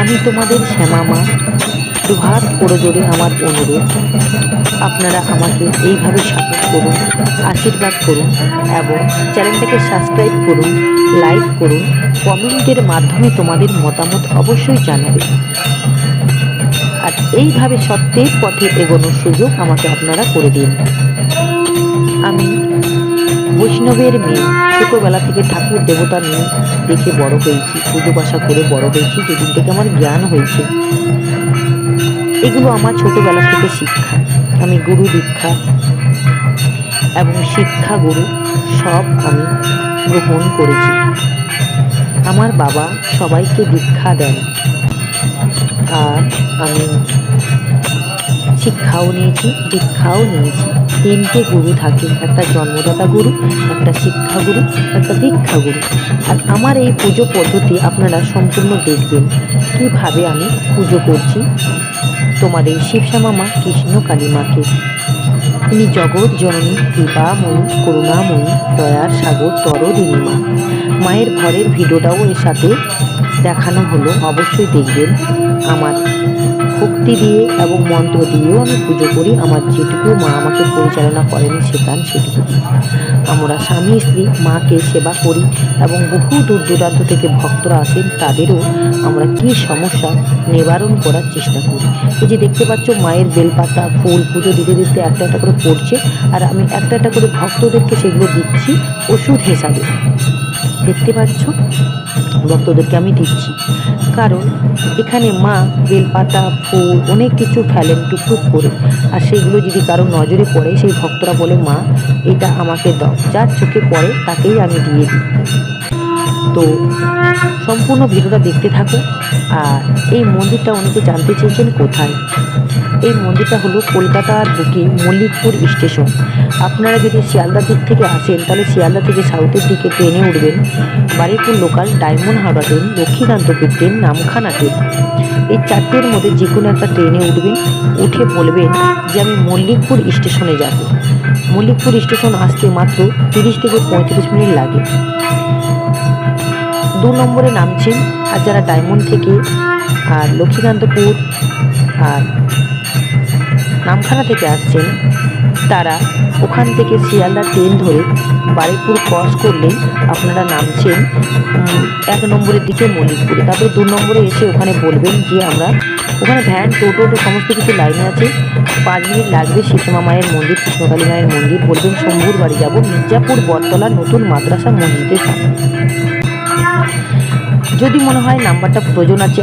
আমি তোমাদের শ্যামা মা। দুহাত করে জোরে আমার অনুরোধ, আপনারা আমাকে এইভাবে সাপোর্ট করুন, আশীর্বাদ করুন এবং চ্যানেলটাকে সাবস্ক্রাইব করুন, লাইক করুন কমেন্টের মাধ্যমে তোমাদের মতামত অবশ্যই জানাবে। আর এইভাবে সত্যের পথে এগোনোর সুযোগ আমাকে আপনারা করে দিন। বৈষ্ণবের মেয়ে। ছোটোবেলা থেকে ঠাকুর দেবতা নিয়ে দেখে বড় হয়েছি, পুজো পাশা করে বড় হয়েছি যেদিন থেকে আমার জ্ঞান হয়েছে। এগুলো আমার ছোটোবেলা থেকে শিক্ষা। আমি গুরু দীক্ষা এবং শিক্ষা গুরু সব আমি গ্রহণ করেছি। আমার বাবা সবাইকে দীক্ষা দেন। আর আমি শিক্ষাও নিয়েছি, দীক্ষাও নিয়েছি। তিনটে গুরু থাকে একটা জন্মদাতা গুরু, একটা শিক্ষা গুরু, একটা দীক্ষা গুরু। আর আমার এই পুজো পদ্ধতি আপনারা সম্পূর্ণ দেখবেন। কীভাবে আমি পুজো করছি? তোমাদের শিবশ্যামা মা, কৃষ্ণ কালী মাকে। তিনি জগৎ জননী, কৃপাময়ী, করুণাময়ী, দয়ার সাগর, তরদিনী মা। মায়ের ঘরের ভিডিওটাও এর সাথে দেখানো হলো, অবশ্যই দেখবেন। আমার ভক্তি দিয়ে এবং মন্ত্র দিয়েও আমি পুজো করি। আমার যেটুকু মা আমাকে পরিচালনা করেনি শেখান সেটুকু আমরা স্বামী, স্ত্রী, মাকে সেবা করি এবং বহু দূর দূরান্ত থেকে ভক্তরা আসেন, তাদেরও আমরা কী সমস্যা নিবারণ করার চেষ্টা করি। এই যে দেখতে পাচ্ছ, মায়ের বেলপাতা, ফুল পুজো দিতে দিতে একটা একটা করে পড়ছে। আর আমি একটা একটা করে ভক্তদেরকে সেগুলো দিচ্ছি ওষুধ হিসাবে। দেখতে পাচ্ছ? ভক্তদেরকে আমি দিচ্ছি কারণ এখানে মা, বেলপাতা, ফুল, অনেক কিছু ফেলেন টুকটুক করে। আর সেগুলো যদি কারও নজরে পড়ে, সেই ভক্তরা বলে, মা, এটা আমাকে দাও। যার চোখে পড়ে, তাকেই আমি দিয়ে দিই। তো সম্পূর্ণ ভিডিওটা দেখতে থাকো। আর এই মন্দিরটা অনেকে জানতে চেয়েছেন কোথায়? এই মন্দিরটা হলো কলকাতার বুকে মল্লিকপুর স্টেশন। আপনারা যদি শিয়ালদা দিক থেকে আসেন, তাহলে শিয়ালদা থেকে সাউথের দিকে ট্রেনে উঠবেন। Baruipur local Diamond Howrah train Lakshmikantapur train, Namkhana train. এই চারটের মধ্যে যে কোনো একটা ট্রেনে উঠবেন, উঠে বলবেন যে আমি মল্লিকপুর স্টেশনে যাব। মল্লিকপুর স্টেশন আসতে মাত্র তিরিশ থেকে পঁয়ত্রিশ মিনিট লাগে। দু নম্বরে নামছেন আর যারা ডায়মন্ড থেকে আর লক্ষ্মীকান্তপুর আর নামখানা থেকে আসছেন তারা। ওখান থেকে শিয়ালদা ট্রেন ধরে বারুইপুর ক্রস করলেই আপনারা নামছেন এক নম্বরের দিকে মল্লিকপুরে। তারপরে দু নম্বরে এসে ওখানে বলবেন যে আমরা, ওখানে ভ্যান, টোটো তো সমস্ত কিছু লাইনে আছে। পাঁচ মিনিট লাগবে সীতামা মায়ের মন্দির, কৃষ্ণকালী মায়ের মন্দির। বলবেন শম্ভুর বাড়ি যাব মির্জাপুর বটতলা নতুন মাদ্রাসা মসজিদের সামনে। যদি মনে হয় নাম্বারটা প্রয়োজন আছে